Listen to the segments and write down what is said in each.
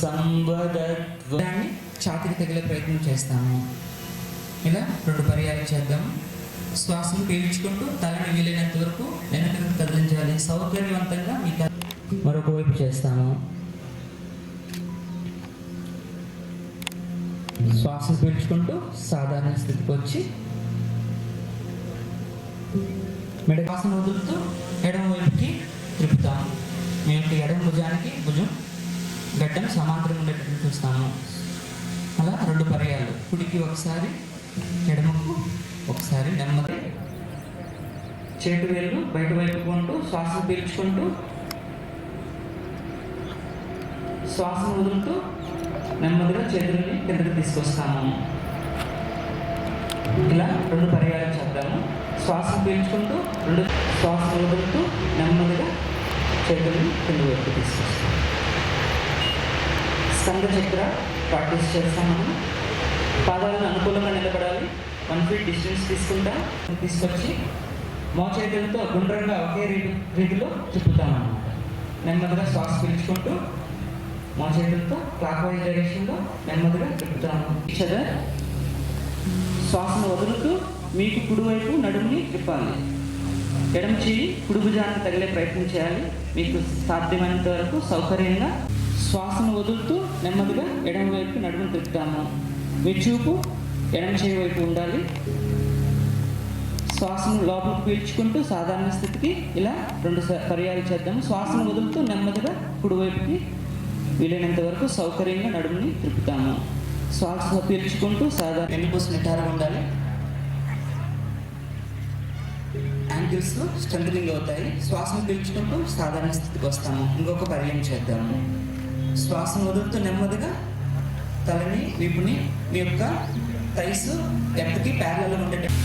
సంవదత్వం. దాన్ని ఛాతికి తగిలే ప్రయత్నం చేస్తాము. ఇలా రెండు పర్యాలు చేద్దాం. శ్వాసను పీల్చుకుంటూ తలని వీలైనంత వరకు వెనకకు కదిలించాలి. సౌకర్యవంతంగా మీ క- మరొక వైపు చేస్తాము. శ్వాసను పీల్చుకుంటూ సాధారణ స్థితికి వచ్చి మెడ శ్వాసను వదులుతూ ఎడమ వైపుకి తిప్పుతాము మీ యొక్క ఎడమ భుజానికి భుజం గడ్డం సమాంతరం ఉండేటట్టు చూస్తాము అలా రెండు పర్యాలు. కుడికి ఒకసారి ఎడమకు ఒకసారి నెమ్మది. చేటు వేలు బయట వైపుకుంటూ శ్వాస పీల్చుకుంటూ శ్వాస వదులుతూ నెమ్మదిగా చేతులని కిందకి తీసుకొస్తాము ఇలా రెండు పర్యాలు చేద్దాము. శ్వాస పీల్చుకుంటూ రెండు శ్వాస వదులుతూ నెమ్మదిగా చేతులు కింద వైపు తీసుకొస్తాం. స్కంద చక్ర ప్రాక్టీస్ చేస్తాం మనం పాదాలను అనుకూలంగా నిలబడాలి. వన్ ఫీట్ డిస్టెన్స్ తీసుకుంటా తీసుకొచ్చి మోచేతులతో గుండ్రంగా ఒకే రీతి రీతిలో తిప్పుతాం అన్నమాట నెమ్మదిగా శ్వాస పీల్చుకుంటూ మోచేతులతో క్లాక్ వైజ్ డైరెక్షన్లో నెమ్మదిగా తిప్పుతాము. శ్వాసను వదులుతూ మీకు కుడివైపు నడుముని తిప్పాలి. ఎడమ చెవి కుడి తగిలే ప్రయత్నం చేయాలి. మీకు సాధ్యమైనంత వరకు సౌకర్యంగా శ్వాసను వదులుతూ నెమ్మదిగా ఎడమ వైపు నడుము తిప్పుతాము. మీ చూపు ఎడమ చేయి వైపు ఉండాలి. శ్వాసను లోపలికి పీల్చుకుంటూ సాధారణ స్థితికి ఇలా రెండు పర్యాలు చేద్దాము. శ్వాసను వదులుతూ నెమ్మదిగా కుడివైపుకి వీలైనంత వరకు సౌకర్యంగా నడుముని తిప్పుతాము. శ్వాస పీల్చుకుంటూ సాధారణ వెన్నుపూస నిటారుగా ఉండాలి. యాంగిల్స్ స్ట్రెంథనింగ్ అవుతాయి శ్వాసను పీల్చుకుంటూ సాధారణ స్థితికి వస్తాము. ఇంకొక పర్యం చేద్దాము శ్వాసను వదులుతూ నెమ్మదిగా తలని వీపుని మీ యొక్క థైస్ ఎంతకి ప్యారలలో ఉండేటట్టు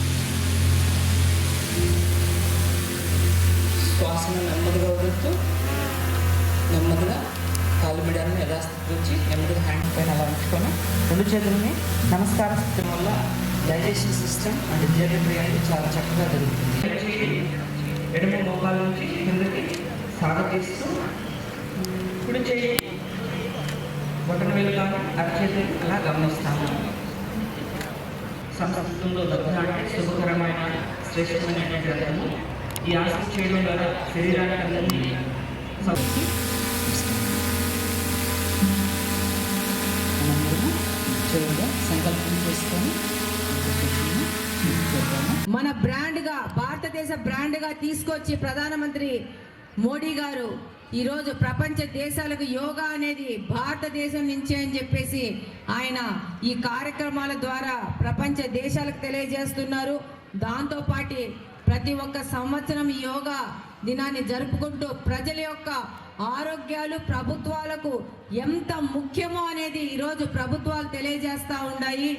శ్వాసను నెమ్మదిగా వదులుతూ నెమ్మదిగా కాలు మిడాలను యథాస్థితికి వచ్చి నెమ్మదిగా హ్యాండ్ పైన అలా ఉంచుకొని రెండు చేతులని నమస్కార స్థితి వల్ల డైజెషన్ సిస్టమ్ అండ్ జీర్ణక్రియ అనేది చాలా చక్కగా జరుగుతుంది. ఎడమ మోకాల నుంచి కిందకి సాగతీస్తూ కుడి చేయి బొటన వేలుగా అరచేతి అలా గమనిస్తాము. సంస్కృతంలో దగ్ధ అంటే శుభకరమైన శ్రేష్టమైన గ్రంథము. ఈ ఆసనం చేయడం ద్వారా శరీరానికి అందరినీ సంకల్పం చేసుకొని మన బ్రాండ్గా భారతదేశ బ్రాండ్గా తీసుకొచ్చి ప్రధానమంత్రి మోడీ గారు ఈరోజు ప్రపంచ దేశాలకు యోగా అనేది భారతదేశం నుంచే అని చెప్పేసి ఆయన ఈ కార్యక్రమాల ద్వారా ప్రపంచ దేశాలకు తెలియజేస్తున్నారు. దాంతోపాటి ప్రతి ఒక్క సంవత్సరం ఈ యోగా దినాన్ని జరుపుకుంటూ ప్రజల యొక్క ఆరోగ్యాలు ప్రభుత్వాలకు ఎంత ముఖ్యమో అనేది ఈరోజు ప్రభుత్వాలు తెలియజేస్తూ ఉన్నాయి.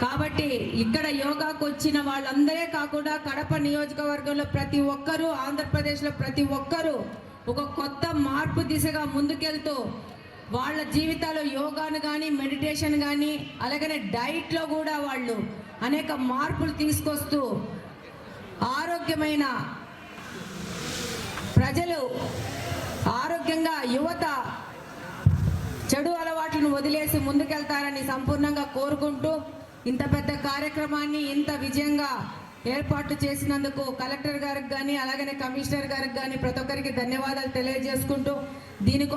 కాబట్టి ఇక్కడ యోగాకు వచ్చిన వాళ్ళందరే కాకుండా కడప నియోజకవర్గంలో ప్రతి ఒక్కరూ ఆంధ్రప్రదేశ్లో ప్రతి ఒక్కరూ ఒక కొత్త మార్పు దిశగా ముందుకెళ్తూ వాళ్ళ జీవితాల్లో యోగాను కానీ మెడిటేషన్ కానీ అలాగనే డైట్లో కూడా వాళ్ళు అనేక మార్పులు తీసుకొస్తూ ఆరోగ్యమైన ప్రజలు ఆరోగ్యంగా యువత చెడు అలవాట్లను వదిలేసి ముందుకెళ్తారని సంపూర్ణంగా కోరుకుంటూ ఇంత పెద్ద కార్యక్రమాన్ని ఇంత విజయంగా ఏర్పాటు చేసినందుకు కలెక్టర్ గారికి కానీ అలాగనే కమిషనర్ గారికి కానీ ప్రతి ఒక్కరికి ధన్యవాదాలు తెలియజేసుకుంటూ దీనికో